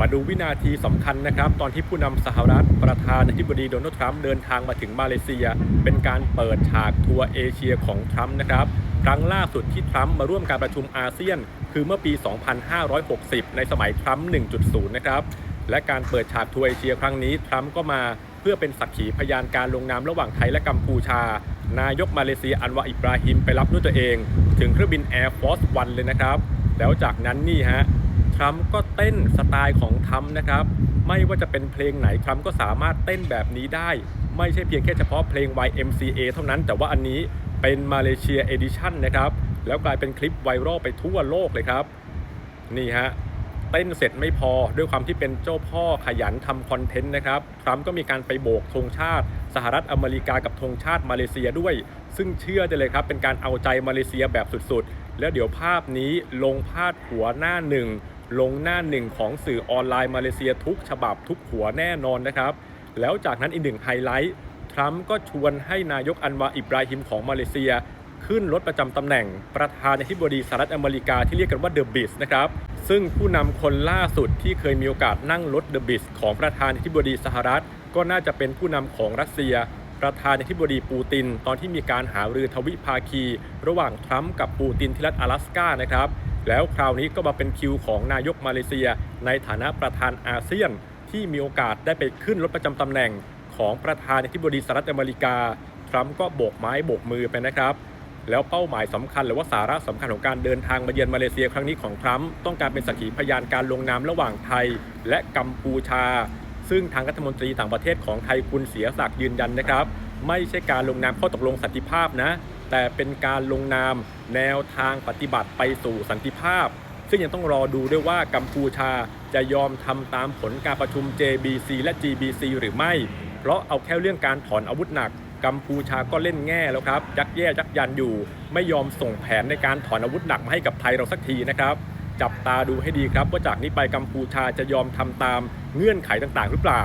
มาดูวินาทีสำคัญนะครับ ตอนที่ผู้นำสหรัฐประธานาธิบดีโดนัลด์ทรัมป์เดินทางมาถึงมาเลเซีย เป็นการเปิดฉากทัวร์เอเชียของทรัมป์นะครับครั้งล่าสุดที่ทรัมป์มาร่วมการประชุมอาเซียน คือเมื่อปี 2560 ในสมัยทรัมป์1.0 นะครับ และการเปิดฉากทัวร์เอเชียครั้งนี้ทรัมป์ก็มาเพื่อเป็นสักขีพยานการลงนามระหว่างไทยและกัมพูชา นายกมาเลเซียอันวาอิบราฮิมไปรับด้วยตัวเอง ถึงเครื่องบิน Air Force One เลยนะครับ แล้วจากนั้นนี่ฮะ ทรัมป์ก็เต้นสไตล์ของทรัมป์นะครับ ไม่ว่าจะเป็นเพลงไหนทรัมป์ก็สามารถเต้นแบบนี้ได้ ไม่ใช่เพียงแค่เฉพาะเพลง YMCA เท่านั้น แต่ว่าอันนี้เป็นมาเลเซียเอดิชันนะครับ แล้วกลายเป็นคลิปไวรัลไปทั่วโลกเลยครับ นี่ฮะ เต้นเสร็จไม่พอ ด้วยความที่เป็นเจ้าพ่อขยันทำคอนเทนต์นะครับ ทรัมป์ก็มีการไปโบกธงชาติ สหรัฐอเมริกากับธงชาติมาเลเซียด้วย ซึ่งเชื่อได้เลยครับ เป็นการเอาใจมาเลเซียแบบสุดๆ แล้วเดี๋ยวภาพนี้ลงพาดหัวหน้าหนึ่งลงหน้าหนึ่งของสื่อออนไลน์มาเลเซียทุกฉบับทุกหัวแน่นอนนะครับ แล้วจากนั้นอีกหนึ่งไฮไลท์ทรัมป์ก็ชวนให้นายกอันวาอิบราฮิมของมาเลเซีย ขึ้นรถประจำตำแหน่ง ประธานาธิบดีสหรัฐอเมริกาที่เรียกกันว่าเดอะบิสนะครับ ซึ่งผู้นำคนล่าสุดที่เคยมีโอกาสนั่งรถเดอะบิสของประธานาธิบดีสหรัฐ ก็น่าจะเป็นผู้นำของรัสเซีย ประธานาธิบดีปูติน ตอนที่มีการหารือทวิภาคี ระหว่างทรัมป์กับปูตินที่รัฐ阿拉斯กานะครับ แล้วคราวนี้ก็มาเป็นคิวของนายกมาเลเซีย ในฐานะประธานอาเซียน ที่มีโอกาสได้ไปขึ้นรถประจำตำแหน่ง ของประธานาธิบดีสหรัฐอเมริกา ทรัมป์ก็โบกไม้โบกมือไปนะครับ แล้วเป้าหมายสำคัญหรือว่าสาระสำคัญของการเดินทางมาเยือนมาเลเซียครั้งนี้ของทรัมป์ต้องการเป็นสักขีพยานการลงนามระหว่างไทย และกัมพูชา ซึ่งทางรัฐมนตรีต่างประเทศของไทยคุณเสียศักดิ์ยืนยันนะครับ ไม่ใช่การลงนามข้อตกลงสันติภาพนะ แต่เป็นการลงนามแนวทางปฏิบัติไปสู่สันติภาพ ซึ่งยังต้องรอดูด้วยว่ากัมพูชาจะยอมทำตามผลการประชุม JBC และ GBC หรือไม่ เพราะเอาแค่เรื่องการถอนอาวุธหนัก กัมพูชาก็เล่นแง่แล้วครับยักแย่ยักยันอยู่ ไม่ยอมส่งแผนในการถอนอาวุธหนักมาให้กับไทยเราสักทีนะครับจับตาดูให้ดีครับว่าจากนี้ไปกัมพูชาจะยอมทำตามเงื่อนไขต่างๆ หรือเปล่า